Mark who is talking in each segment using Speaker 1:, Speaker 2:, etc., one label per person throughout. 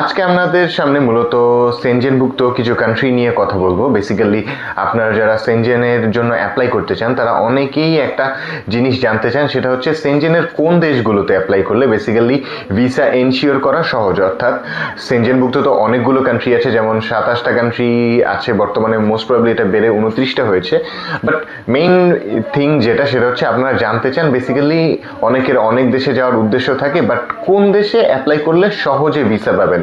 Speaker 1: আজকে আপনাদের সামনে মূলত সেনজেনভুক্ত কিছু কান্ট্রি নিয়ে কথা বলব। বেসিক্যালি আপনারা যারা সেনজেনের জন্য অ্যাপ্লাই করতে চান, তারা অনেকেই একটা জিনিস জানতে চান, সেটা হচ্ছে সেনজেনের কোন দেশগুলোতে অ্যাপ্লাই করলে বেসিক্যালি ভিসা এনশিওর করা সহজ। অর্থাৎ সেনজেনভুক্ত তো অনেকগুলো কান্ট্রি আছে, যেমন সাতাশটা কান্ট্রি আছে বর্তমানে মোস্ট প্রবলি এটা বেড়ে উনত্রিশটা হয়েছে। বাট মেইন থিং যেটা, সেটা হচ্ছে আপনারা জানতে চান বেসিক্যালি অনেকের অনেক দেশে যাওয়ার উদ্দেশ্য থাকে বাট কোন দেশে অ্যাপ্লাই করলে সহজে ভিসা পাবেন?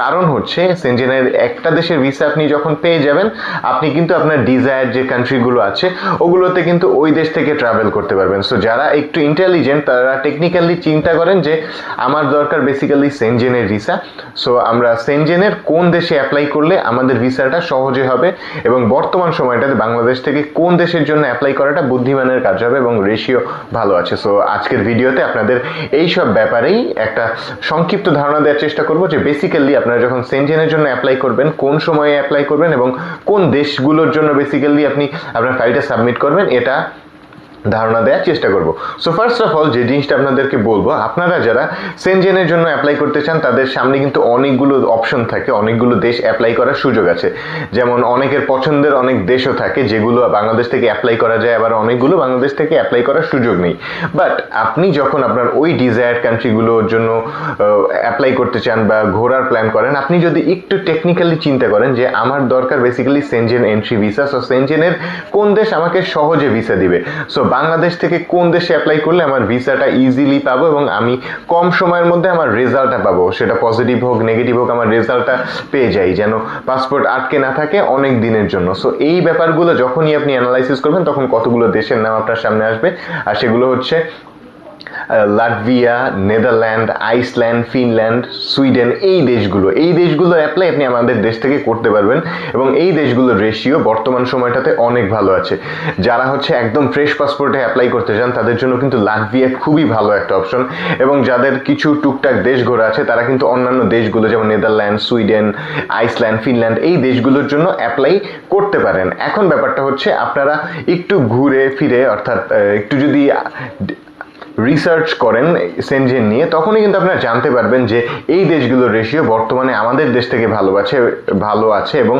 Speaker 1: কারণ হচ্ছে সেনজেনের একটা দেশের ভিসা আপনি যখন পেয়ে যাবেন, আপনি কিন্তু আপনার ডিজায়ার যে কান্ট্রিগুলো আছে, ওগুলোতে কিন্তু ওই দেশ থেকে ট্রাভেল করতে পারবেন। সো যারা একটু ইন্টেলিজেন্ট তারা টেকনিক্যালি চিন্তা করেন যে, আমার দরকার বেসিক্যালি সেনজেনের ভিসা সো আমরা সেনজেনের কোন দেশে অ্যাপ্লাই করলে আমাদের ভিসাটা সহজে হবে এবং বর্তমান সময়টাতে বাংলাদেশ থেকে কোন দেশের জন্য অ্যাপ্লাই করাটা বুদ্ধিমানের কাজ হবে এবং রেশিও ভালো আছে। সো আজকের ভিডিওতে আপনাদের এই সব ব্যাপারেই একটা সংক্ষিপ্ত ধারণা দেওয়ার চেষ্টা করব যে বেসিক্যালি আপনারা যখন সেনজেনের জন্য অ্যাপ্লাই করবেন, কোন সময়ে অ্যাপ্লাই করবেন এবং কোন দেশগুলোর জন্য বেসিক্যালি আপনি আপনার ফাইলটা সাবমিট করবেন, এটা ধারণা দেওয়ার চেষ্টা করব। সো ফার্স্ট অফ অল যে জিনিসটা আপনাদেরকে বলব, আপনারা যারা সেনজেনের জন্য অ্যাপ্লাই করতে চান, তাদের সামনে কিন্তু অনেকগুলো অপশন থাকে, অনেকগুলো দেশ অ্যাপ্লাই করার সুযোগ আছে। যেমন অনেকের পছন্দের অনেক দেশও থাকে, যেগুলো বাংলাদেশ থেকে অ্যাপ্লাই করা যায়, আবার অনেকগুলো বাংলাদেশ থেকে অ্যাপ্লাই করার সুযোগ নেই। বাট আপনি যখন আপনার ওই ডিজায়ার কান্ট্রিগুলোর জন্য অ্যাপ্লাই করতে চান বা ঘোরার প্ল্যান করেন, আপনি যদি একটু টেকনিক্যালি চিন্তা করেন যে আমার দরকার basically Schengen entry visa so সেনজেনের কোন দেশ আমাকে সহজে ভিসা দিবে। সো বাংলাদেশ থেকে কোন দেশে অ্যাপ্লাই করলে আমার ভিসাটা ইজিলি পাবো এবং আমি কম সময়ের মধ্যে আমার রেজাল্টটা পাবো? সেটা পজিটিভ হোক নেগেটিভ হোক, আমার রেজাল্টটা পেয়ে যাই যেন পাসপোর্ট আটকে না থাকে অনেক দিনের জন্য। সো এই ব্যাপারগুলো যখনই আপনি অ্যানালাইসিস করবেন, তখন কতগুলো দেশের নাম আপনার সামনে আসবে। আর সেগুলো হচ্ছে Latvia, Netherland, Iceland, Finland, Sweden, এই দেশগুলো। এই দেশগুলো অ্যাপ্লাই আপনি আমাদের দেশ থেকে করতে পারবেন এবং এই দেশগুলোর রেশিও বর্তমান সময়টাতে অনেক ভালো আছে। যারা হচ্ছে একদম ফ্রেশ পাসপোর্টে অ্যাপ্লাই করতে চান, তাদের জন্য কিন্তু লাটভিয়া খুবই ভালো একটা অপশন এবং যাদের কিছু টুকটাক দেশ ঘোরা আছে, তারা কিন্তু অন্যান্য দেশগুলো, যেমন নেদারল্যান্ড, সুইডেন, আইসল্যান্ড, ফিনল্যান্ড, এই দেশগুলোর জন্য অ্যাপ্লাই করতে পারেন। এখন ব্যাপারটা হচ্ছে আপনারা একটু ঘুরে ফিরে, অর্থাৎ একটু যদি রিসার্চ করেন সেনজেন নিয়ে, তখনই কিন্তু আপনারা জানতে পারবেন যে এই দেশগুলোর রেশিও বর্তমানে আমাদের দেশ থেকে ভালো আছে ভালো আছে এবং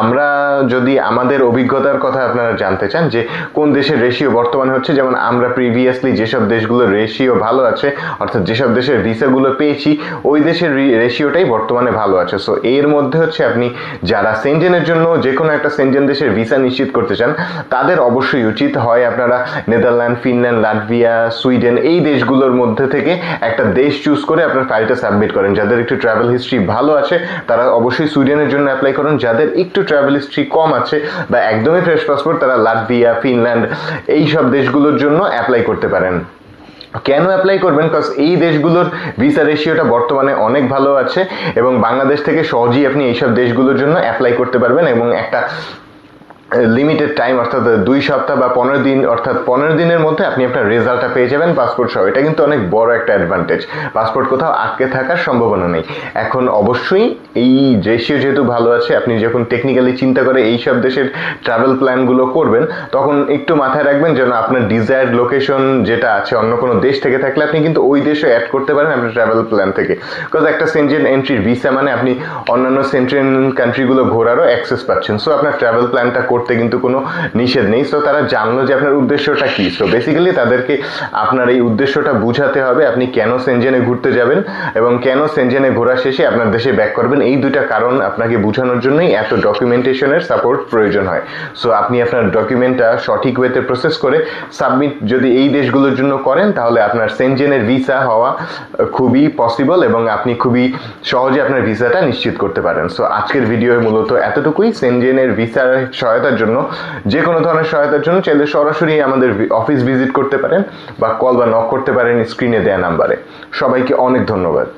Speaker 1: আমরা যদি আমাদের অভিজ্ঞতার কথা আপনারা জানতে চান যে কোন দেশের রেশিও বর্তমানে হচ্ছে, যেমন আমরা প্রিভিয়াসলি যেসব দেশগুলোর রেশিও ভালো আছে, অর্থাৎ যেসব দেশের ভিসাগুলো পেয়েছি, ওই দেশের রেশিওটাই বর্তমানে ভালো আছে। সো এর মধ্যে হচ্ছে আপনি যারা সেনজেনের জন্য যে কোনো একটা সেনজেন দেশের ভিসা নিশ্চিত করতে চান, তাদের অবশ্যই উচিত হয় আপনারা নেদারল্যান্ড ফিনল্যান্ড লাটভিয়া সুইডেন এই দেশগুলোর মধ্যে থেকে একটা দেশ চুজ করে আপনার ফাইলটা সাবমিট করেন। যাদের একটু ট্রাভেল হিস্ট্রি ভালো আছে, তারা অবশ্যই সুইডেনের জন্য অ্যাপ্লাই করুন। যাদের একটু ট্রাভেল হিস্ট্রি কম আছে বা একদমই ফ্রেশ পাসপোর্ট তারা লাটভিয়া, ফিনল্যান্ড এই সব দেশগুলোর জন্য অ্যাপ্লাই করতে পারেন। কেন অ্যাপ্লাই করবেন? বিকজ এই দেশগুলোর ভিসা রেশিওটা বর্তমানে অনেক ভালো আছে এবং বাংলাদেশ থেকে সহজেই আপনি এইসব দেশগুলোর জন্য অ্যাপ্লাই করতে পারবেন এবং একটা লিমিটেড টাইম অর্থাৎ দুই সপ্তাহ বা পনেরো দিন, অর্থাৎ, পনেরো দিনের মধ্যে আপনি আপনার রেজাল্টটা পেয়ে যাবেন পাসপোর্ট সহ। এটা কিন্তু অনেক বড় একটা অ্যাডভান্টেজ পাসপোর্ট কোথাও আটকে থাকার সম্ভাবনা নেই। এখন অবশ্যই এই রেশিও যেহেতু ভালো আছে, আপনি যখন টেকনিক্যালি চিন্তা করে এই সব দেশের ট্রাভেল প্ল্যানগুলো করবেন, তখন একটু মাথায় রাখবেন যেন আপনার ডিজায়ার্ড লোকেশন যেটা আছে, অন্য কোনো দেশ থেকে থাকলে আপনি কিন্তু ওই দেশে অ্যাড করতে পারেন আপনার ট্রাভেল প্ল্যান থেকে। বিকজ একটা সেন্ট্রেন এন্ট্রির ভিসা মানে আপনি অন্যান্য সেন্ট্রেন কান্ট্রিগুলো ঘোরারও অ্যাক্সেস পাচ্ছেন। সো আপনার ট্রাভেল প্ল্যানটা করতে কিন্তু কোনো নিষেধ নেই। সো তারা জানলো যে আপনার উদ্দেশ্যটা কী। সো বেসিক্যালি তাদেরকে আপনার এই উদ্দেশ্যটা বুঝাতে হবে আপনি কেন সেনজেনে ঘুরতে যাবেন এবং কেন সেনজেনে ঘোরা শেষে আপনার দেশে ব্যাক করবেন। এই দুইটা কারণ আপনাকে বোঝানোর জন্যই এত ডকুমেন্টেশনের সাপোর্ট প্রয়োজন হয়। সো আপনি আপনার ডকুমেন্টটা সঠিক ওয়েতে প্রসেস করে সাবমিট যদি এই দেশগুলোর জন্য করেন, তাহলে আপনার সেনজেনের ভিসা হওয়া খুবই পসিবল এবং আপনি খুবই সহজে আপনার ভিসাটা নিশ্চিত করতে পারেন। সো আজকের ভিডিও মূলত এতটুকুই। সেনজেনের ভিসার সহায়তার জন্য যে কোনো ধরনের সহায়তার জন্য চাইলে সরাসরি আমাদের অফিস ভিজিট করতে পারেন বা কল বা নক করতে পারেন স্ক্রিনে দেওয়া নাম্বারে সবাইকে অনেক ধন্যবাদ।